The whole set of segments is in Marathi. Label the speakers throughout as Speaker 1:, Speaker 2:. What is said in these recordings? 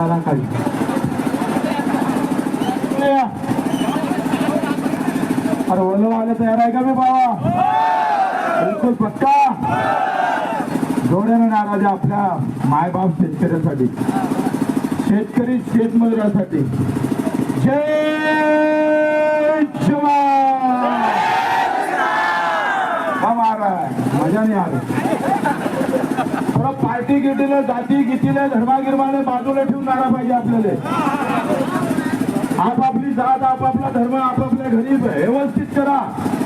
Speaker 1: अरे ओलं वाले तयार आहे का मी बाबा? बिलकुल पक्का. जोड्यानं नाराज आहे आपल्या मायबाप शेतकऱ्यासाठी. शेतकरी शेतमजुरासाठी. जय हा महाराज मजा नाही आली. थोडं पार्टी गिटीला जाती गितीला धर्मागिरमाने बाजूला ठेवून नारा पाहिजे आपल्याला. आपापली जात आपापला धर्म आपापल्या घरी व्यवस्थित करा.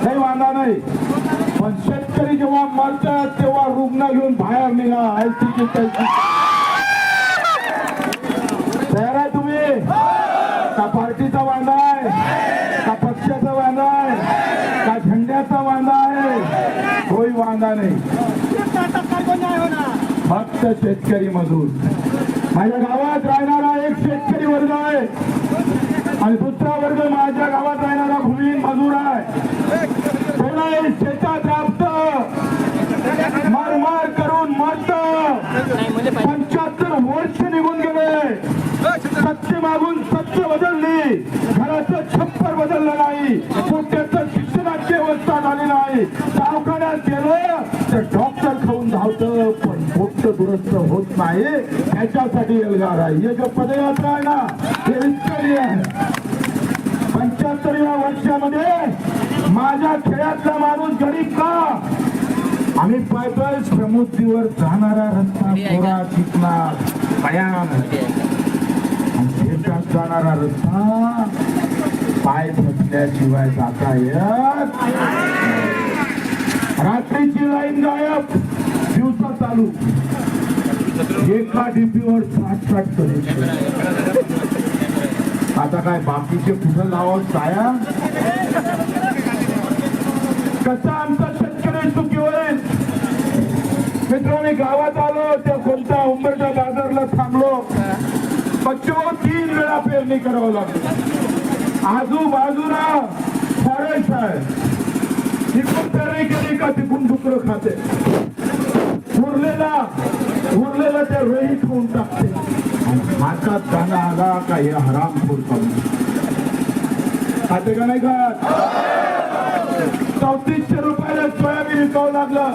Speaker 1: काही वांधा नाही. पण शेतकरी जेव्हा मरतात तेव्हा रुग्ण घेऊन बाहेर निघा ऐसी तैसी तयार आहे तुम्ही का पार्टीचा वांदा आहे का पक्षाचा वांदा आहे का झेंड्याचा वांदा आहे कोई वांदा नाही फक्त शेतकरी मजूर माझ्या गावात राहणारा एक शेतकरी वर्ग आहे. आणि दुसरा वर्ग माझ्या गावात राहणारा भूमिहीन मजूर आहे. कोणाही शेतात राबत. मार मार करून मरत. पंच्याहत्तर वर्ष निघून गेले. सत्य मागून सत्य बदलली. घराचं छप्पर बदललं नाही. पोट्याचं शिक्षणाची व्यवस्था झाली नाही. दवाखान्यात गेलं तर डॉक्टर खाऊन धावत. दुरुस्त होत नाही त्याच्यासाठी एल्गार आहे. हे जो पदयात्रा आहे ना हे विस्कळी आहे. पंच्याहत्तरव्या वर्षामध्ये माझ्या खेळातला माणूस गरीब का? आम्ही पायपाय समुद्रीवर जाणारा रस्ता कोरा चिकला भयान. आणि शेतात जाणारा रस्ता पाय फसल्याशिवाय जाता येत रात्रीची लाईन गायब. दिवसा चालू. एका डीपीवर साठ साठ कनेक्शन आता काय बाकीचे कुठं लावा साया कसा आमचा शेतकरी सुखी होईल मित्र मी गावात आलो त्या कोणत्या उंबरच्या बाजारला थांबलो. बच्चो तीन वेळा पेरणी करावं लागली. आजूबाजूला फॉरेस्ट आहे. तिकून पेरणी केली का तिकून डुकर खाते. उरलेला उरलेला त्या रोही खाऊन टाकते. आणि हातात दाना आला का हे हरामखोर करून? खाते का नाही खात? चौतीसशे रुपयाला सोयाबीन विकावं लागलं.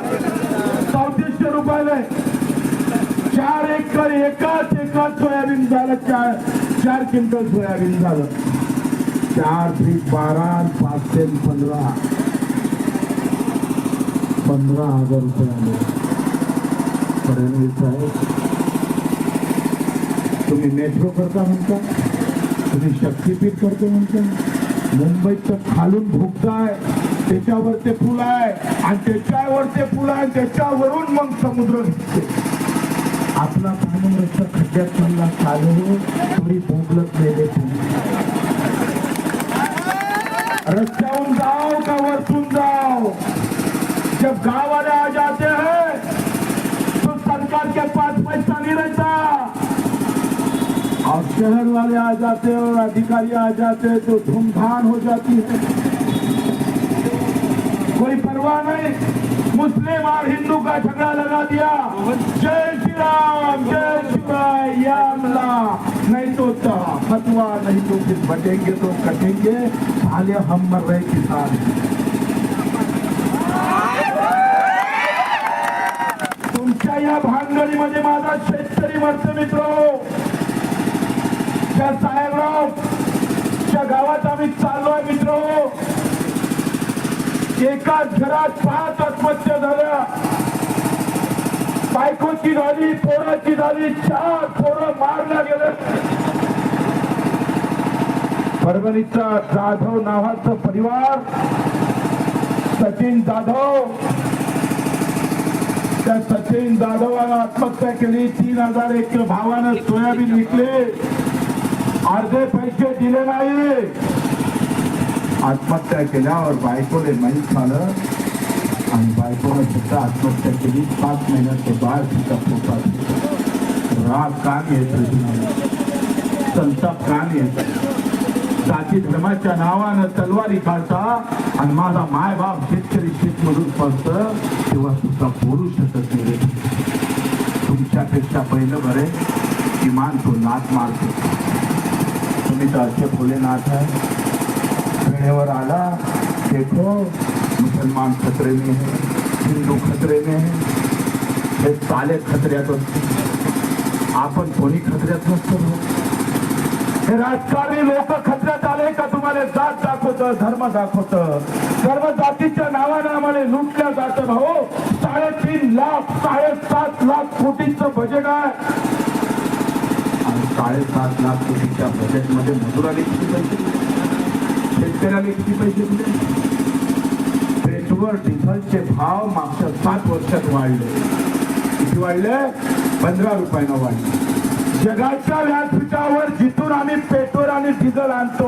Speaker 1: चौतीसशे रुपयाला. चार एकर एकाच एकाच सोयाबीन झालं चार चार क्विंटल सोयाबीन झालं. चार फीट बारा पाच ते पंधरा. पंधरा हजार रुपये आले. फडणवीस साहेब तुम्ही मेट्रो करता म्हणता तुम्ही शक्तीपीठ करतो म्हणता. मुंबईत तर खालून भुगताय त्याच्यावर ते पूल आहे. आणि त्याच्यावर ते पूल आहे. त्याच्यावरून मग समुद्र दिसते आपला पाणी रस्ता खड्ड्यात चालला चालू हो, थोडी भोगलत गेले रस्त्याहून जाओ का वरतून जाओ? जब गावाला आ जाते हैं सरकार के पास पैसा नहीं रहता। और शहर वाले आ जाते और अधिकारी आ जाते तो धूमधाम हो जाती है। कोई परवाह नहीं। मुस्लिम और हिंदू का झगड़ा लगा दिया। जय श्री राम, जय शिवराय या अल्लाह। नहीं तो फतवा नहीं तो फिर बटेंगे तो कटेंगे। साले हम मर रहे किसान मध्ये माझा शेतकरी वर्ष मित्र. त्या साहेबराव त्या गावात आम्ही चाललोय मित्र. एकाच घरात पाच आत्महत्या झाल्या. बायकोची झाली पोराची झाली चार पोरं मारल्या गेले. परभणीचा जाधव नावाचं परिवार सचिन जाधव त्या सचिन जाधवानं आत्महत्या केली तीन हजार एक भावानं सोयाबीन विकले. अर्धे पैसे दिले नाही. आत्महत्या केल्यावर बायकोने माहीत झालं. आणि बायकोनं सुद्धा आत्महत्या केली. पाच महिन्याचे बाळ तिचा पोटात राग कान येत संताप कान येत जाती धर्माच्या नावानं तलवारी काढता. आणि माझा मायबाप शेतकरी शेतमजूर पडतं तेव्हा सुद्धा बोलू शकत नाही तुमच्यापेक्षा पहिलं बरे ईमान को लात मारतो तुम्ही तर अच्छे भोलेनाथ है वेळेवर आला देखो मुसलमान खतरे में है हिंदू खतरे में है हे साले खतऱ्यात असते आपण कोणी खतऱ्यात नसतो हे राजकारणी लोक खतऱ्यात आले का तुम्हाला जात दाखवत धर्म दाखवत. सर्व जातीच्या नावानं आम्हाला लुटल्या जातं भाऊ. साडेतीन लाख साडेसात लाख कोटीचं बजेट आहे. आणि साडेसात लाख कोटीच्या बजेटमध्ये मजुराने किती पैसे? शेतकऱ्याने किती पैसे दिले? पेट्रोल डिझेलचे भाव मागच्या सात वर्षात वाढले. किती वाढले? पंधरा रुपयानं वाढले. जगाच्या व्यासपीठावर जिथून आम्ही पेट्रोल आणि डिझेल आणतो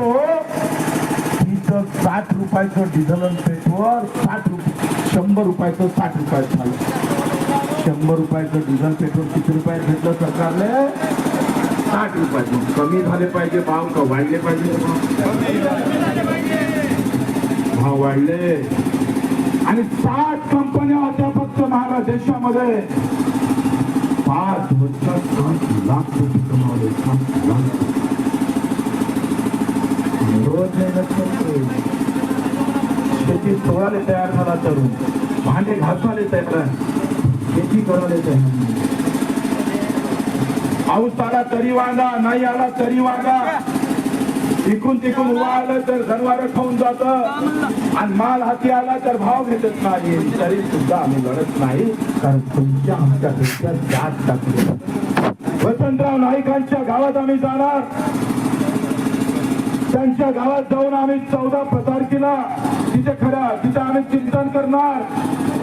Speaker 1: तिथं साठ रुपयाचं डिझेल आणि पेट्रोल साठ रुपये शंभर रुपयाचं साठ रुपयात झालं शंभर रुपयाचं डिझेल पेट्रोल किती रुपयात घेतलं सरकारने साठ रुपयाचं. कमी झाले पाहिजे भाव का वाढले पाहिजे भाव? वाढले. आणि सात कंपन्या होत्या फक्त महाराष्ट्र देशामध्ये पाच वर्षात सात लाख कोटी कमावले सात लाख रोज मेहनत करतोय शेती सोडायला तयार झाला तरुण भांडे घासवाले तयार शेती करायला तयार पाऊस आला तरी वागा नाही आला तरी वागा तिकून तिकून उभा आलं तर घरवार खाऊन जात आणि माल हाती आला तर भाव भेटत नाही तरी सुद्धा आम्ही लढत नाही कारण तुमच्या आमच्या डोक्यात जात टाकले वसंतराव नाईकांच्या गावात आम्ही जाणार. त्यांच्या गावात जाऊन आम्ही चौदा तारखेला तिथे खऱ्या तिथे आम्ही चिंतन करणार.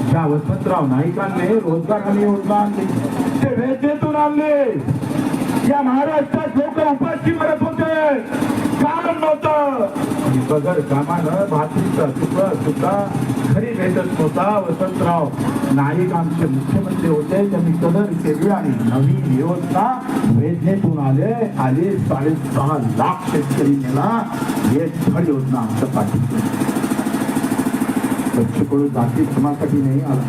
Speaker 1: ज्या वसंतराव नाईकांनी रोजगार हमी योजना आणली. ते वेदनेतून आणले. या महाराष्ट्रात लोक उपाशी मरत होते. काम नव्हतं. बगर कामानं भाकरीचा तुकडा सुद्धा खरी भेटत होता वसंतराव. नाईक आमचे मुख्यमंत्री होते त्यांनी कदर केली आणि नवीन योजना वेदनेतून आले. आले साडेसहा लाख शेतकरी नेला. हे फळ योजना आमच्या पाठीची पक्षकडून जाती धर्मासाठी नाही आला.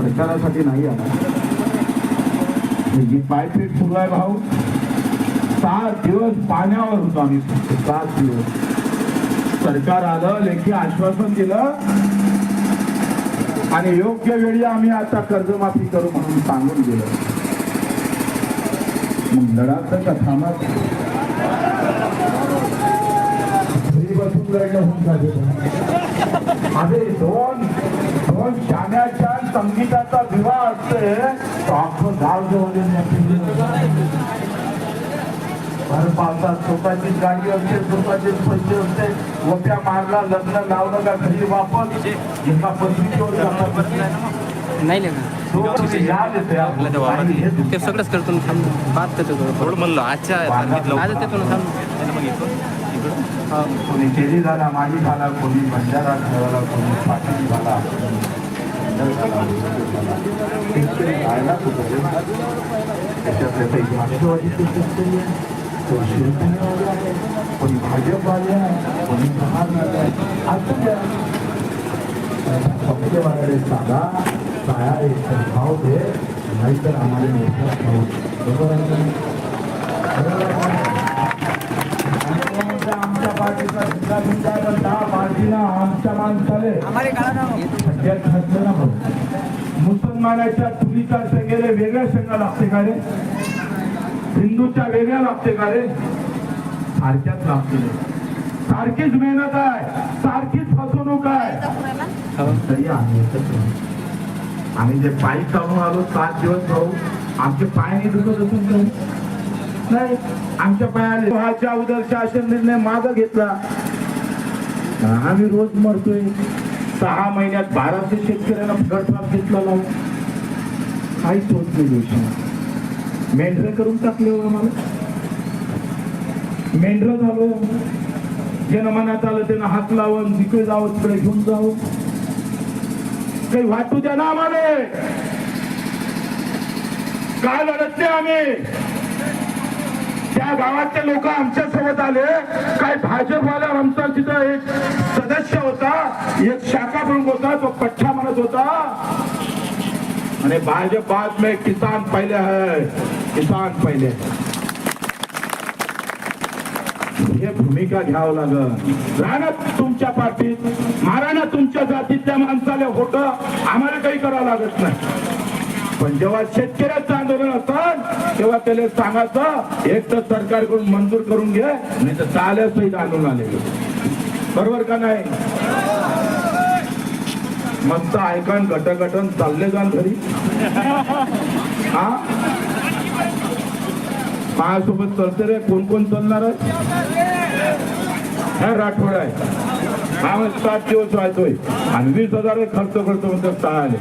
Speaker 1: प्रचारासाठी नाही आला. ही जी पायपीट सुरू आहे भाऊ. सात दिवस पाण्यावर होतो आम्ही. सात दिवस. सरकार आलं लेखी आश्वासन दिलं. आणि योग्य वेळी आम्ही आता कर्जमाफी करू म्हणून सांगून गेलो. मग लढाचं का थांबत घरी बसून होऊन अरे दोन दोन शाण्याच्या संगीताचा विवाह असते तो अख्खं गाव जवळ भर पावसात स्वतःचीच गाडी असते स्वतःचेच पैसे असते. वप्या मारला लग्न लावलं का घरी वापस? एका पत्रिकेवर जातात.
Speaker 2: नाही आपलं ते सगळंच करतो ना थांब बात करतो
Speaker 3: थोडं म्हणलं आजच्या
Speaker 2: आज थांब.
Speaker 1: कोणी केली झाला माझी झाला कोणी बंजारा ठेवायला कोणी पाटील झाला? त्याच्यातले कोणी शिवसेनेवाले आहे, कोणी भाजपवाले आहे कोणी महाराष्ट्र आहे असं सांगा काय भाव दे नाहीतर आम्हाला मोठा भाव बरोबर आमच्या पार्टीचा सुद्धा तुमचा दहा पार्टीला आमच्या माणसाले सगळ्यात खासलं ना मुसलमानाच्या तुलीचा संघेला वेगळ्या संघ लागते का रे? हिंदूच्या वेगळ्या लागते का रे? सारख्याच लागते. सारखीच मेहनत आहे. सारखीच फसवणूक आहे.
Speaker 2: हो.
Speaker 1: तरी आम्ही. आम्ही जे पायी चालून आलो सात दिवस भाऊ आमचे पाय नाही दुखत असून नाही. आमच्या पायाने व्हायच्या अगोदर शासन निर्णय माग घेतला. आम्ही रोज मरतोय. सहा महिन्यात बाराशे शेतकऱ्यांना गटपास घेतला लावून काहीच होत नाही मेंढरं करून टाकले हो आम्हाला मेंढर झालो. ज्यानं मनात आलं त्यानं हात लावून जिकडे जावं तिकडे घेऊन जावं. काही वाटू द्या ना आम्हाला. काय लढत नाही आम्ही. त्या गावातले लोक आमच्यासोबत आले. काय भाजपवाला आमचा तिथं एक सदस्य होता. एक शाखा प्रमुख होता. तो पठ्ठा म्हणत होता. आणि भाजप बाद में किसान पहिले है। किसान पहिले। हे भूमिका घ्यावं लागल। राहणार तुमच्या पार्टीत मारा ना तुमच्या जातीतल्या माणसाला होत आम्हाला काही करावं लागत नाही. पण जेव्हा शेतकऱ्याचं आंदोलन असतात तेव्हा त्याला सांगायचं एक तर सरकारकडून मंजूर करून घे नाही तर चाल्यासहित आंदोलन आले बरोबर का नाही? मस्त ऐकन गटगटन चालले जाल घरी. हा? माझ्यासोबत चलते रे. कोण कोण चालणार आहे? राठोड आहे. हा मग सात दिवस राहतोय. आणि वीस हजार खर्च करतो म्हणतात सहा आले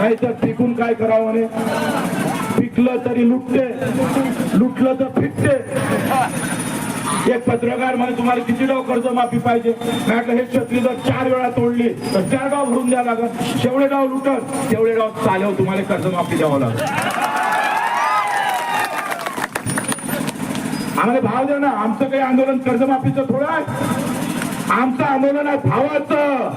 Speaker 1: नाही तर पिकून काय करावं म्हणे? पिकलं तरी लुटते. लुटलं तर फिटते. एक पत्रकार म्हणे तुम्हाला किती डाव कर्ज माफी पाहिजे म्हटलं हे छत्री जर चार वेळा तोडली तर चार डाव भरून द्यावं लागत शेवढे डाव लुटत तेवढे डाव चालव तुम्हाला कर्ज माफी द्यावं लागत आम्हाला भाव द्या ना आमचं काही आंदोलन कर्जमाफीचं थोडं आहे. आमचं आंदोलन आहे भावाचं.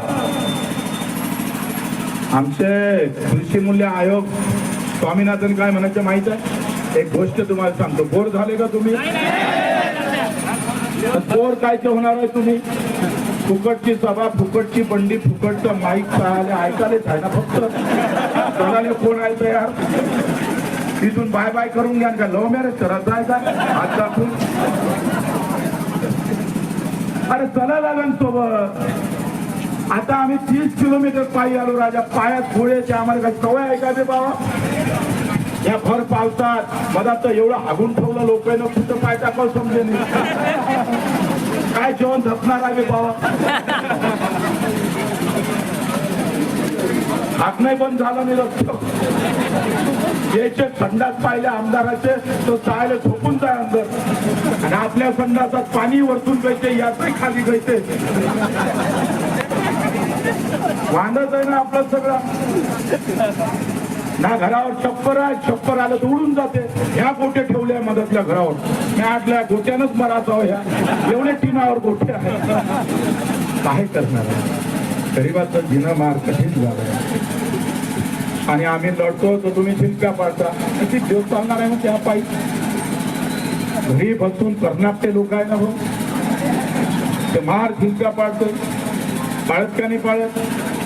Speaker 1: आमचे कृषी मूल्य आयोग स्वामीनाथन काय म्हणायचं माहीत आहे? एक गोष्ट तुम्हाला सांगतो. बोर झाले का तुम्ही? चोर काय ते होणार आहे तुम्ही? फुकटची सभा फुकटची बंडी फुकटचं माईक पाहायला ऐकायलाच आहे ना फक्त? कोणाला कोण आहे तयार? तिथून बाय बाय करून घ्या का लव्ह मॅरेज करत आहे का? दाखवून अरे चला लागन सोबत. आता आम्ही तीस किलोमीटर पायी आलो राजा. पायात गोळ्याचे आम्हाला काय सवय आहे का ते बाबा? या भर पावतात मला तर एवढं हागून ठेवलं लोकांना कुठं पाय टाकावं समजे काय जेवण धपणार आहे बाबा? हात नाही बंद झाला नाही लक्ष. याचे संडास पाहिले आमदाराचे तो चायला झोपून जाय अंदर. आणि आपल्या संडासात पाणी वरतून गळते याचही खाली गळते वांदच आहे ना आपलं सगळं. ना घरावर छप्पर आहे छप्पर आलं तर उडून जाते. ह्या गोटे ठेवल्या मधातल्या घरावर. मी आतल्या गोट्यानंच मराचा ह्या एवढे टिनावर गोटे आहेत. काय करणार गरीबाचं जिनं मार कठीण झालं आणि आम्ही लढतो तर तुम्ही शिल्प्या पाडता. किती देव चालणार आहे मग त्या पायी? घरी बसून कर्नाटके लोक आहे ना हो? ते मार शिल्प्या पाडतो पाळत का नाही पाळत?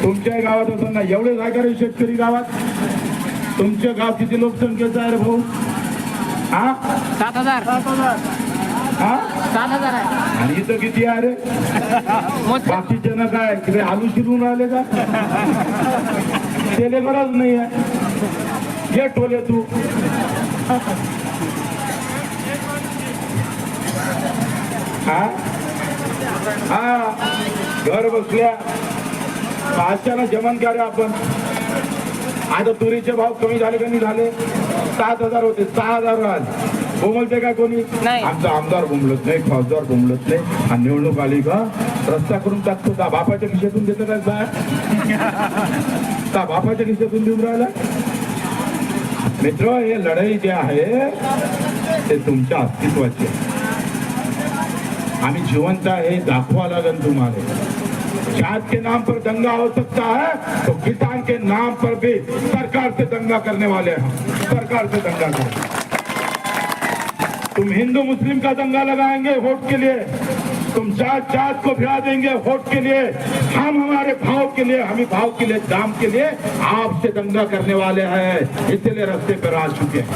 Speaker 1: तुमच्याही गावात असं ना एवढे आहे शेतकरी गावात? तुमचं गाव किती लोकसंख्येचं आहे रे भाऊ? हा?
Speaker 2: सात हजार.
Speaker 1: हा?
Speaker 2: सात हजार आहे.
Speaker 1: आणि इथं किती आहे रे?
Speaker 2: मोजके.
Speaker 1: बाकीचे ना काय तिकडे आलू शिरून राहिले का? त्याला गरज नाही आहे. ये टोले तू. हा? हा. घर बसल्या. पाचशेला जमन करा आपण. आता तुरीचे भाव कमी झाले का नाही झाले? सात हजार होते सहा हजार राहिले. बोमलते का कोणी. आमचा आमदार बोंबलत नाही खासदार बोंबलत नाही. आणि निवडणूक आली का? रस्ता करून टाकतो. का बापाच्या खिशातून देतं काय बाय का बापाच्या खिशातून देऊन राहिला? मित्र हे लढाई जे आहे ते तुमच्या अस्तित्वाची. आम्ही जिवंत आहे हे दाखवा लागेल तुम्हाला. जात के नाम पर दंगा हो सकता है तो किसान के नाम पर भी सरकार से दंगा करने वाले हैं सरकार से दंगा करें। तुम हिंदू मुस्लिम का दंगा लगाएँगे वोट के लिए। तुम जात जात को भिड़ा देंगे वोट के लिए। हम हमारे भाव के लिए, हमें भाव के लिए, दाम के लिए आपसे दंगा करने वाले हैं। इसलिए रस्ते पर आ चुके हैं।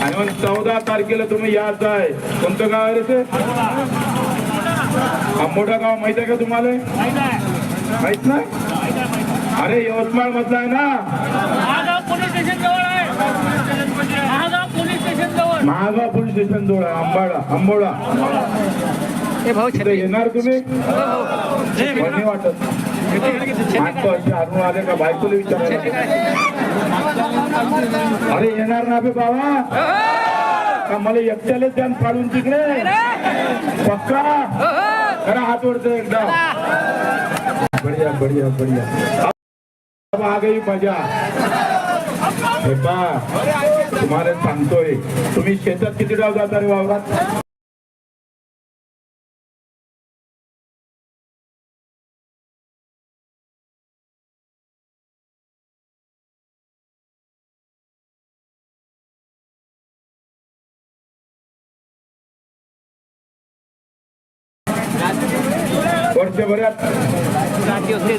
Speaker 1: आणि मग चौदा तारखेला यायचं आहे कोणतं गाव आहे ते आंबोडा गाव माहीत आहे का तुम्हाला? माहीत नाही? अरे यवतमाळ मधला आहे ना.
Speaker 4: महागाव पोलीस स्टेशन जवळ आहे. महागाव पोलीस स्टेशन जवळ.
Speaker 1: महागाव पोलीस स्टेशन जवळ आहे आंबाडा आंबोडा येणार तुम्ही?
Speaker 2: हो, हो.
Speaker 1: वाटत आणून आले का? बायकोला विचारायला अरे येणार ना बे बाबा? का मला एकट्यालाच द्यान फाडून तिकडे. पक्का? खरा हात वरतो एकदा. बढिया बढिया बढिया. अब आ गई मजा. हे पहा, तुम्हाला सांगतोय तुम्ही शेतात किती डाव जाता रे वावरात?
Speaker 2: असते असते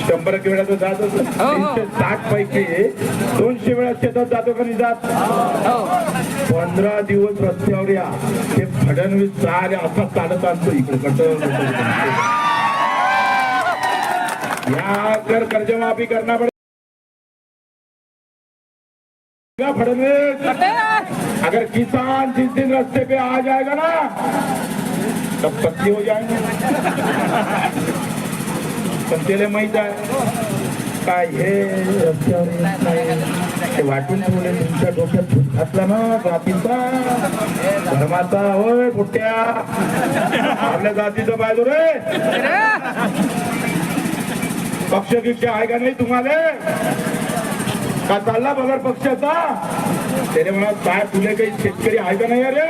Speaker 1: शंभर वेळा तो जात असतो
Speaker 2: हो.
Speaker 1: तीनशे साठ पैकी दोनशे वेळा शेतात जातो का नाही जात?
Speaker 2: हो.
Speaker 1: पंधरा दिवस रस्त्यावर या ते फडणवीस सारे असा चालत आणतो इकडे या कर कर्जमाफी करना पड़े फडणवीस! अगर किसान जिस दिन रास्ते पे आ जाएगा ना तब पत्ती हो जाएंगे पण त्याला माहीत आहे काय हे रस्त्यावर नाही. ते वाटून ठेवले तुमच्या डोक्यात भूत घातला ना जातीचा धर्माचा होय पोट्या आपल्या जातीचं पाहिजे रे पक्ष गिक्ष आहे का नाही तुम्हाला का चालला बघा पक्षाचा त्याने म्हणा काय तुले काही शेतकरी आहे का नाही अरे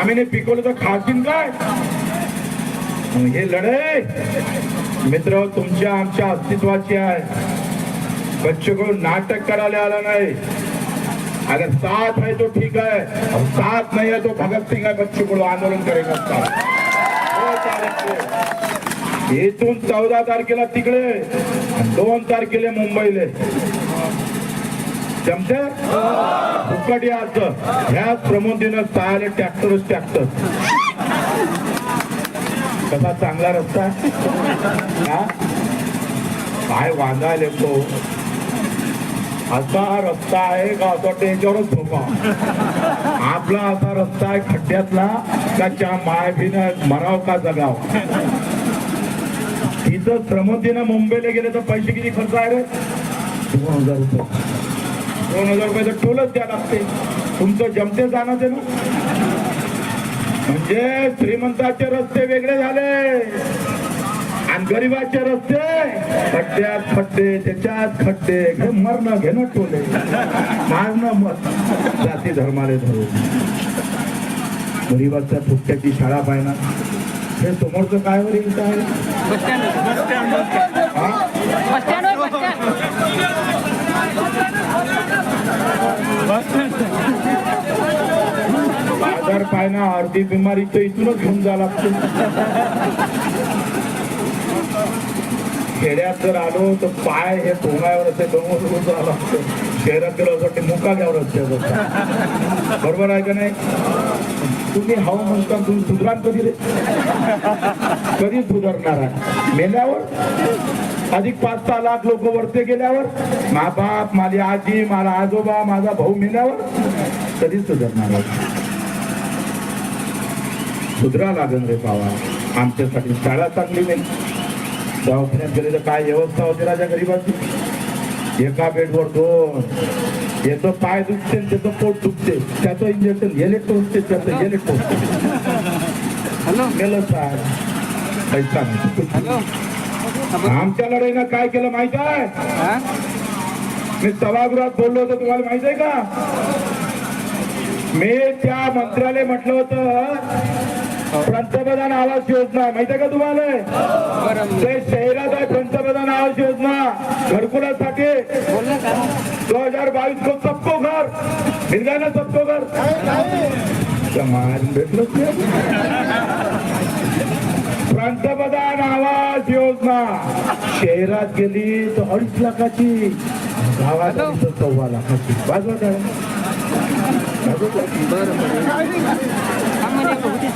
Speaker 1: आम्ही नाही पिकवलं तर खाशील काय? हे लढाई. मित्र तुमच्या आमच्या अस्तित्वाची आहे. बच्चों नाटक करायला आला नाही. अगर साथ है तो ठीक है और साथ नहीं है तो भगत सिंह है बच्चों को आंदोलन करेगा साथ. हो, इथून चौदा तारखेला तिकडे दोन तारखेला मुंबईले. जमते? फुकट याचं ह्याच प्रमोदीनं सहायला ट्रॅक्टरच ट्रॅक्टर. कसा चांगला रस्ता? काय वांगायले तो? असा रस्ता आहे का? असं टेंजरच झोपा आपला असा रस्ता आहे खड्ड्यातला का त्या मायबीनं मराव का जगाव? तिथं श्रमोदीनं मुंबईला गेले तर पैसे किती खर्च आहे रे? दोन हजार रुपये. दोन हजार रुपये तर टोलच द्या लागते. तुमचं जमते जाणं ते ना. म्हणजे श्रीमंताचे रस्ते वेगळे झाले. आणि गरीबाचे रस्ते खड्ड्यात खड्डे त्याच्यात खड्डे. मरणं घेणं टोले. मारणं मत. जाती धर्माले धरून. गरीबाच्या फुटक्याची शाळा पाहिना हे समोरचं काय वर येईल काय आजार ना अर्धी बिमारी तर इथूनच घेऊन जा लागते. खेड्यात जर आलो तर पाय हे पोंगावर असे डोंगर जावं लागतं. शहरात गेलो असं वाटते मुका घ्यावं रस्त्यावर बरोबर आहे का नाही? तुम्ही हवं म्हणता तुम्ही सुधराल कधी रे? कधी सुधारणार आहे? मेल्यावर? अधिक पाच सहा लाख लोक वरते गेल्यावर मा बाप माझी आजी माझा आजोबा माझा भाऊ मेल्यावर कधी सुधारणार सुधरा लागेल रे बाबा. आमच्यासाठी शाळा चांगली नाही. दवाखान्यात गेले तर काय व्यवस्था होती राजा गरीबाची? एका बेडवर दोन. याचं पाय दुखते त्याचं पोट दुखते. त्याचं इंजेक्शन गेले टोचते त्याचं गेले टोचते गेलं काय पैसा नाही. आमच्या लढाईनं काय केलं माहीत आहे?
Speaker 2: हा?
Speaker 1: मी सभागृहात बोललो होतो तुम्हाला माहीत आहे का? मी त्या मंत्र्याला म्हटलं होतं पंतप्रधान आवास योजना माहीत आहे का तुम्हाला? ते शहरात आहे पंतप्रधान आवास योजना घरकुलासाठी.
Speaker 2: बोललं का?
Speaker 1: दो हजार बावीस को सबको घर. मिल गया ना सबको घर नाही. पंतप्रधान आवास योजना. शहरात गेली तर अडीच लाखाची. गावात आली तर सव्वा लाखाची.
Speaker 2: म्हणजे होती.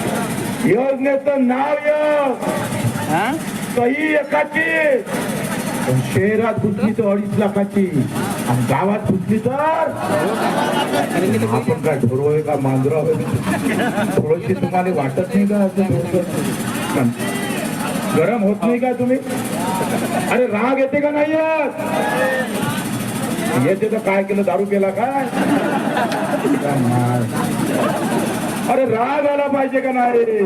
Speaker 1: योजनेचं नाव योग सही एकाची. पण शहरात घुसली तर अडीच लाखाची. आणि गावात घुसली तर? आपण काय आहे का मांजरा थोडीशी तुम्हाला वाटत नाही का असं? गरम होत नाही का तुम्ही? अरे राग येते का नाही येत येते तर काय केलं? दारू केला काय? अरे राग आला पाहिजे का नाही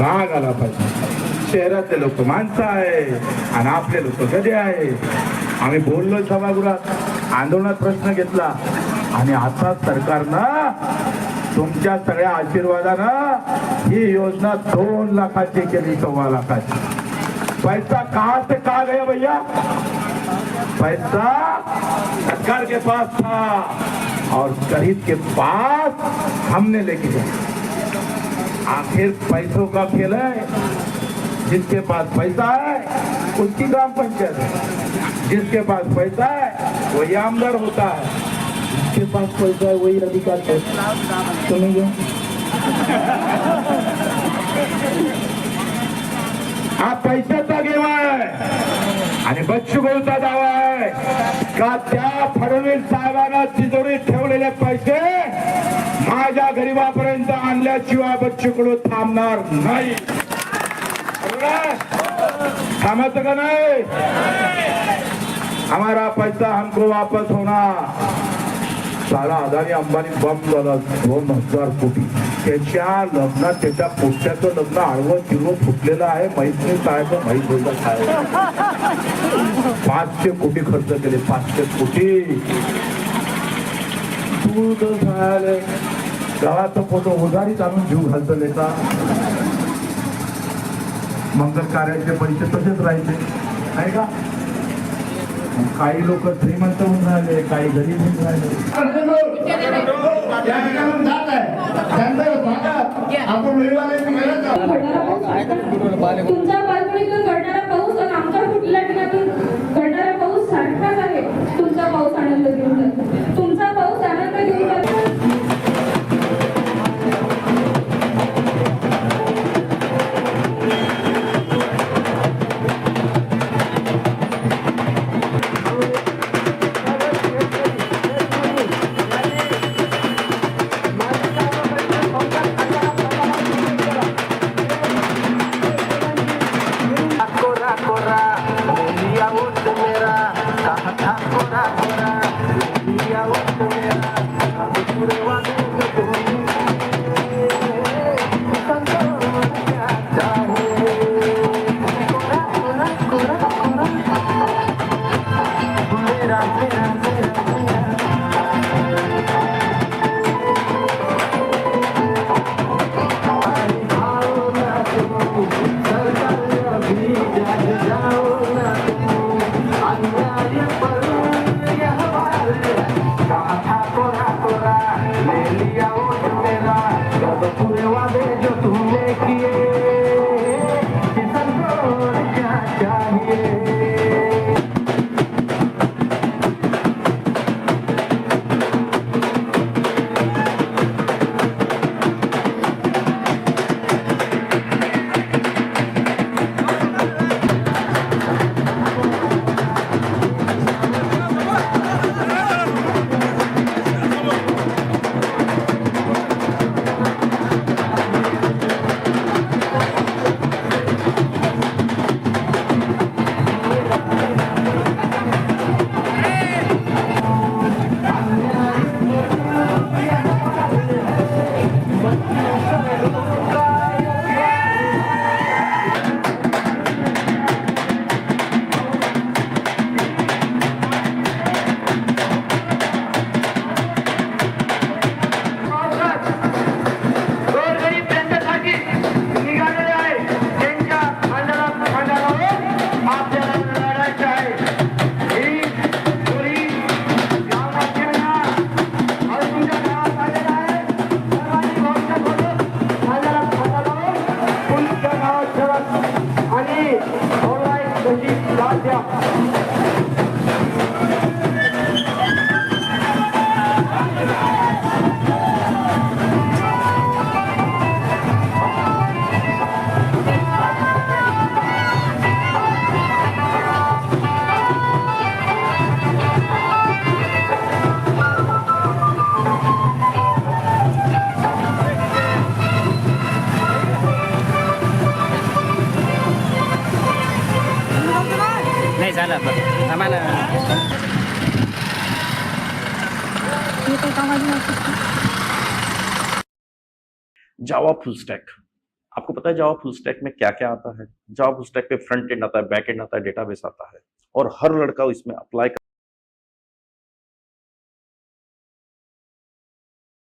Speaker 1: राग आला पाहिजे. शहरातले लोक माणसं आहे आणि आपले लोक कधी आहे. आम्ही बोललो सभागृहात. आंदोलनात प्रश्न घेतला. आणि आता सरकारनं तुमच्या सगळ्या आशीर्वादानं ही योजना दोन लाखाची केली सव्वा लाखाची. पैसा कहा से कहा गया भैया? पैसा सरकार के पास था और गरीब के पास हमने लेके गया आखिर पैसों का खेल है।
Speaker 5: जिसके पास पैसा है, उसकी ग्राम पंचायत है। जिसके पास पैसा है, वही आमदार होता है। जिसके पास पैसा है वही अधिकार है समझो हा पैशाचा गेम आहे आणि बच्चू कडूचा दावा आहे का त्या फडणवीस साहेबांना तिजोरीत ठेवलेले पैसे माझ्या गरीबापर्यंत आणल्याशिवाय बच्चू कडू थांबणार नाही. बरोबर थांबायचं का नाही? हमारा पैसा हमको वापस होना. साला अदानी अंबानी बम झाला. दोन हजार कोटी. त्याच्या लग्नात त्याच्या पोट्याचं लग्न आडवं चिरवं फुटलेलं आहे. माहीत नाही काय तर माहीत होतं काय पाचशे कोटी खर्च केले. पाचशे कोटी. तू तर गावाचं फोटो उधारीत आणून जीव घालतो लेका. मंगल कार्याचे पैसे तसेच राहायचे. आहे का? काही लोक श्रीमंत होऊन राहिले काही गरीब होऊन राहिले. या ठिकाणून जात आहे त्यांचं सांगा आपण
Speaker 6: फुल स्टैक आपको पता है जावा फुल स्टैक में क्या क्या आता है? जावा फुल स्टैक पे फ्रंट एंड आता है बैक एंड आता है डेटाबेस आता है। और हर लड़का इसमें अप्लाई